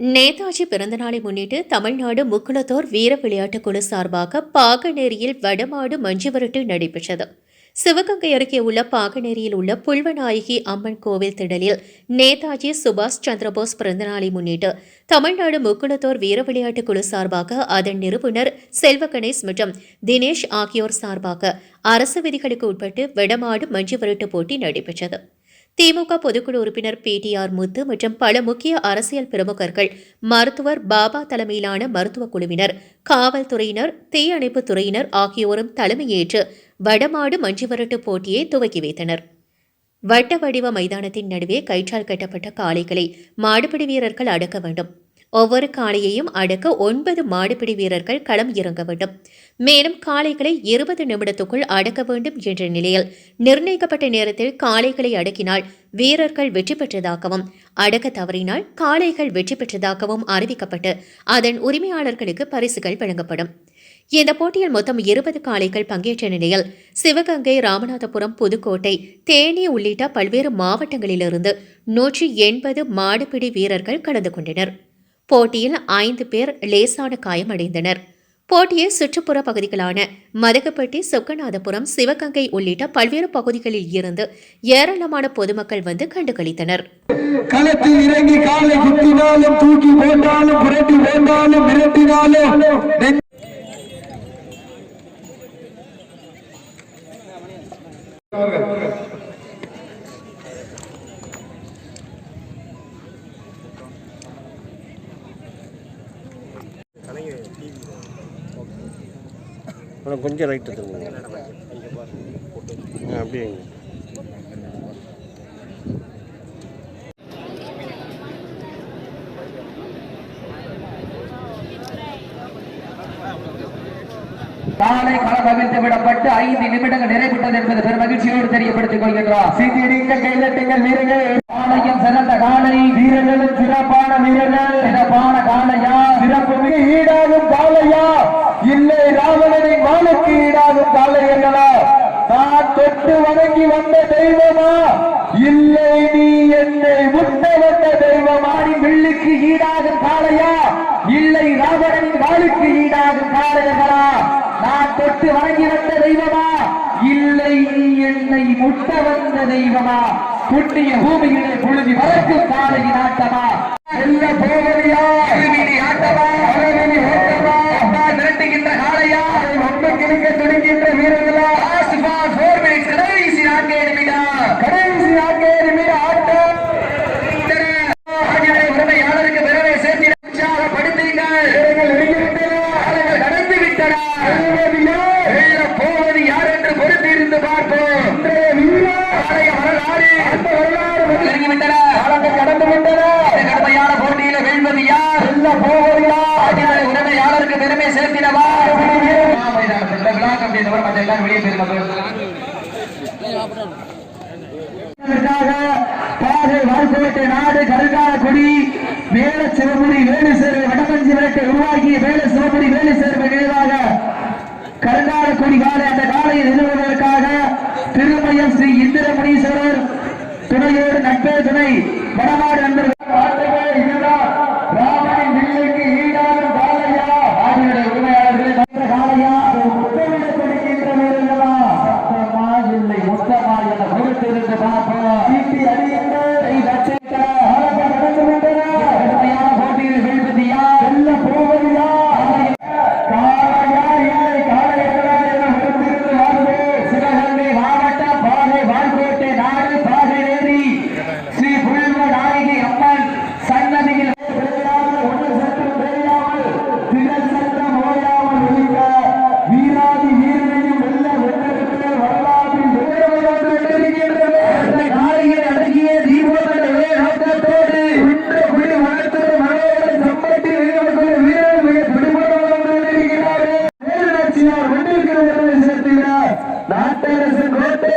நேதாஜி பிறந்தநாளை முன்னிட்டு தமிழ்நாடு முக்குளத்தோர் வீர விளையாட்டுக் குழு சார்பாக பாகநேரியில் வடமாடு மஞ்சுவரட்டு நடைபெற்றது. சிவகங்கை அருகே உள்ள பாகநேரியில் உள்ள புல்வநாயகி அம்மன் கோவில் திடலில் நேதாஜி சுபாஷ் சந்திரபோஸ் பிறந்தநாளை முன்னிட்டு தமிழ்நாடு முக்குளத்தோர் வீர விளையாட்டுக் குழு சார்பாக அதன் நிறுவனர் செல்வ கணேஷ் மற்றும் தினேஷ் ஆகியோர் சார்பாக அரசு விதிகளுக்கு உட்பட்டு வடமாடு மஞ்சுவரட்டு போட்டி நடைபெற்றது. திமுக பொதுக்குழு உறுப்பினர் பிடிஆர் முத்து மற்றும் பல முக்கிய அரசியல் பிரமுகர்கள் மருத்துவர் பாபா தலைமையிலான மருத்துவக் குழுவினர் காவல்துறையினர் தீயணைப்புத் துறையினர் ஆகியோரும் தலைமையேற்று வடமாடு மஞ்சுவரட்டு போட்டியை துவக்கி வைத்தனர். வட்ட வடிவ மைதானத்தின் நடுவே கயிற்றால் கட்டப்பட்ட காளைகளை மாடுபிடி வீரர்கள் அடக்க வேண்டும். ஒவ்வொரு காளையையும் அடக்க ஒன்பது மாடுபிடி வீரர்கள் களம் இறங்க வேண்டும். மேலும் காளைகளை இருபது நிமிடத்துக்குள் அடக்க வேண்டும் என்ற நிலையில் நிர்ணயிக்கப்பட்ட நேரத்தில் காளைகளை அடக்கினால் வீரர்கள் வெற்றி பெற்றதாகவும் அடக்க தவறினால் காளைகள் வெற்றி பெற்றதாகவும் அறிவிக்கப்பட்டு அதன் உரிமையாளர்களுக்கு பரிசுகள் வழங்கப்படும். இந்த போட்டியில் மொத்தம் இருபது காளைகள் பங்கேற்ற நிலையில் சிவகங்கை ராமநாதபுரம் புதுக்கோட்டை தேனி உள்ளிட்ட பல்வேறு மாவட்டங்களிலிருந்து நூற்றி எண்பது மாடுபிடி வீரர்கள் கலந்து கொண்டனர். போட்டியில் ஐந்து பேர் லேசான காயமடைந்தனர். போட்டியை சுற்றுப்புற பகுதிகளான மதகப்பட்டி சொக்கநாதபுரம் சிவகங்கை உள்ளிட்ட பல்வேறு பகுதிகளில் இருந்து ஏராளமான பொதுமக்கள் வந்து கண்டுகளித்தனர். களத்தில் இறங்கி காலை குத்தினாலும் தூக்கி போட்டாலும் புரட்டி வேண்டாலும் விரட்டினாலும் அப்புறம் கொஞ்சம் ரைட்டு திரும்புங்க ஆ அப்படியே வைங்க. காலை களம் அவிழ்த்து விடப்பட்டு ஐந்து நிமிடங்கள் நிறைவுற்றது என்பது பெரும் மகிழ்ச்சியோடு தெரியப்படுத்திக் கொள்கின்றார் சிந்திடிங்க கைதட்டுங்கள் வீரர்கள் காலையும் சிறந்த காலை. வீரர்களும் சிறப்பான வீரர்கள். சிறப்பான காலையா சிறப்பு மிக ஈடாகும் காலையா இல்லை ராவணனின் வாளுக்கு ஈடாகும் காளையர்களா நான் தொட்டு வணங்கி வந்த தெய்வமா? இல்லை நீ என்னை முட்ட வந்த தெய்வமா? நீ வெள்ளிக்கு ஈடாகும் காளையா? இல்லை ராவணனின் வாளுக்கு ஈடாகும் காளையர்களா நான் தொட்டு வணங்கி வந்த தெய்வமா? இல்லை நீ என்னை முட்ட வந்த தெய்வமா? புண்ணிய பூமியிலே புழுதி வளர்க்கும் காளையின் ஆட்டமா? செல்ல போவதியா ஆட்டமா? ஓட்டமா? அப்பா மிரட்டுகின்ற காளையா? கிழக்க துடிக்கின்ற வீரர்களா? ஆசிபா போர் மினிட்ஸ் கடைசி நான்கே நிமிடம் கடைசி நான்கே நிமிடம் ஆட்டம். பெருமை சேர்த்திட உற்சாகப்படுத்துங்கள். காலங்கள் கடந்து விட்டன போவது யார் என்று பொறுத்திருந்து பார்ப்போம். வரலாறு. கடந்து விட்டன கடுமையான போட்டியில வெல்வது யார்? போவது யார்? உரிமையாளருக்கு பெருமை மைதானத்தில் விழா கம்பி மற்ற எல்லாரும் வெளியே போயிருந்தது பாதை வாழ்க்கோட்டை நாடு கருங்கால கொடி வேல சிவபுரி வேலு சேர்வை வடமஞ்சி விளக்கை உருவாக்கிய வேல சிவபுரி வேலு சேர்வை நினைவாக கருங்கால கொடி காலை அந்த காலையை நிறுவுவதற்காக திருமயம் ஸ்ரீ இந்திரமுனீஸ்வரர் துணையோடு நட்பே துணை வடநாடு நண்பர்கள் இதுதான் ராமனின் வில்லுக்கு ஈடாகும் காலையா ஆகியோருடைய உரிமையாளர்களை மற்ற காலையா அது முத்தமிட கொடுக்கின்ற வீரர்களா சத்தமா இல்லை மொத்தமா என பொறுத்திருந்து பார்ப்போம் தீட்டி அடியுங்கள் கை தட்டுங்கள் காலங்கள் கடந்து விட்டன கடுமையான போட்டியில் வீழ்வது யார் வெல்ல போவது யார் காளையா இல்லை காளையர்களா என பொறுத்திருந்து வாழ்வோம் சிவகங்கை மாவட்டம் பாதை வாழ்கோட்டை நாடு பாதை நேரி ஸ்ரீ புல்வ நாயகி அம்மன் சன்னதியில் தெரியாமல் ஒன்று சட்டம் தெரியாமல் திரள் சட்டம் ஓயாமல் ஒழிக்க வீராதி வீரனையும் வெல்ல வென்றெடுத்து வரலாற்றில் வீரர்கள் வந்து வென்றிருக்கின்றது. அந்த நாளையை அடங்கிய தீபோதன ஒரே நோக்கத்தோடு இன்று புலி வளர்த்தது மலையாள சம்பளத்தில் ஈடுபட்டுள்ள வீரர்கள் மிக துடிப்புடன் வந்து கொண்டிருக்கிறார்கள். வேலுநாச்சியார் வென்றிருக்கிறவர்களை சேர்த்துகிறார். நாட்டரசு கோட்டை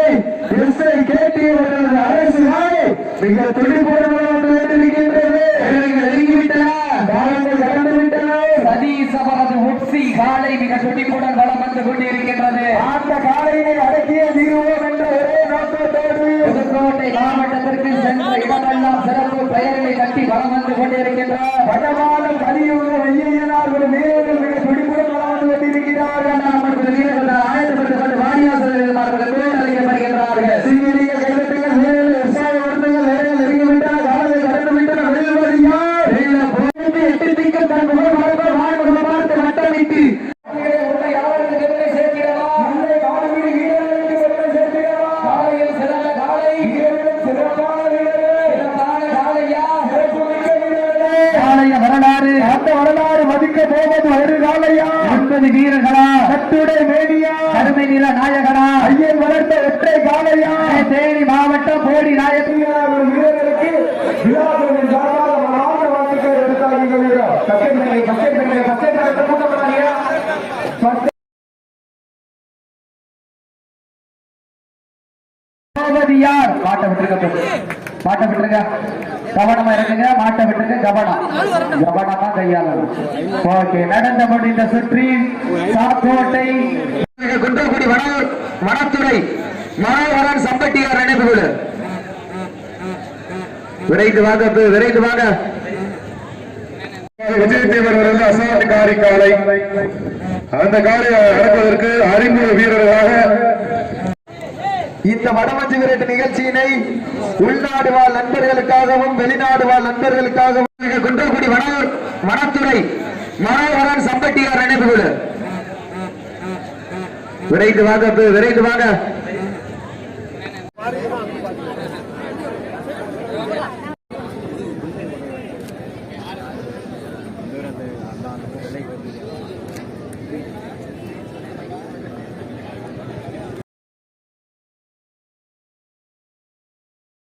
எஸ்ஐ கேட்டி அவர்களது அரசு நாடு மிக துடிப்புடன் வந்து கொண்டிருக்கின்றது. வீரர்கள் நெருங்கிவிட்டன. காலங்கள் கடந்து விட்டன. சதீஷ் அவரது உட்சி காலை மிக துடிப்புடன் வலம் வந்து கொண்டிருக்கின்றது. அந்த காலையினை அடக்கிய தீர்வோம் என்ற ஒரே நோக்கத்தோடு புதுக்கோட்டை மாவட்டத்திற்கு சென்ற இடமெல்லாம் சிறப்பு பெயர்களை கட்டி வலம் வந்து கொண்டிருக்கின்றார். படமாலம் கலியுக வெள்ளையனார் ஒரு வீரர்கள் மிக துடிப்புடன் வளர்ந்து கொண்டிருக்கிறார்கள் நமது வீரர்கள் ஆயத்தப்பட்டுக் கொண்டு வாடியாசர்கள் அழைக்கப்படுகின்றார்கள் சிங்கிலிய கைதட்டுகள் வீரர்கள் உற்சாகப்படுத்துங்கள் நேரங்கள் நெருங்கிவிட்டன காலங்கள் கடந்து விட்டன வெல்வதியா வெல்ல போட்டு எட்டு திங்கள் தன் முகம் பார்க்க வாழ்முகம் பார்த்து வட்டமிட்டு உன்னை யாருக்கு பெருமை சேர்க்கிறதா உன்னை வாடுவிடு வீரர்களுக்கு பெருமை சேர்க்கிறதா காலையில் சிறந்த காலை வீரர்களும் சிறப்பான வீரர்கள் சிறப்பான காலையா சிறப்பு மிக்க வீரர்களே காலைய வரலாறு அந்த வரலாறு மதிக்க போவது ஒரு காலையா ஒன்பது வீரர்களா? கட்டுடை மேடியா அருமை நில நாயகனா? ஐயன் வளர்த்த ஒற்றை காலையா தேனி மாவட்டம் போடி நாயகர் ஒரு வீரர்களுக்கு சார்பாக மனமார்ந்த வாழ்த்துக்கள் எடுத்தார்கள் கூட்டப்படாதீங்க யார்? மாட்ட விட்டுருக்க கவனமா இருக்குங்க மாட்டை விட்டுங்க கவனம். கவனமா கையாளணும். ஓகே நடந்த முடிந்த சுற்றி சாக்கோட்டை குன்றக்குடி வன வனத்துறை மனோகரன் சம்பட்டியார் நினைவுகள் விரைந்து வாங்க விரைந்து வாங்க. விஜய் தேவர் அவர்கள் அசாதிகாரி காலை அந்த காலை அடப்பதற்கு அறிமுக வீரர்களாக இந்த வடமஞ்சு விரட்டு நிகழ்ச்சியினை உள்நாடு வாழ் நண்பர்களுக்காகவும் வெளிநாடு வாழ் நண்பர்களுக்காகவும் குன்றக்குடி வன வனத்துறை மனோகரன் சம்பட்டியார் நினைவுகள் விரைந்து வாங்க விரைந்து வாங்க.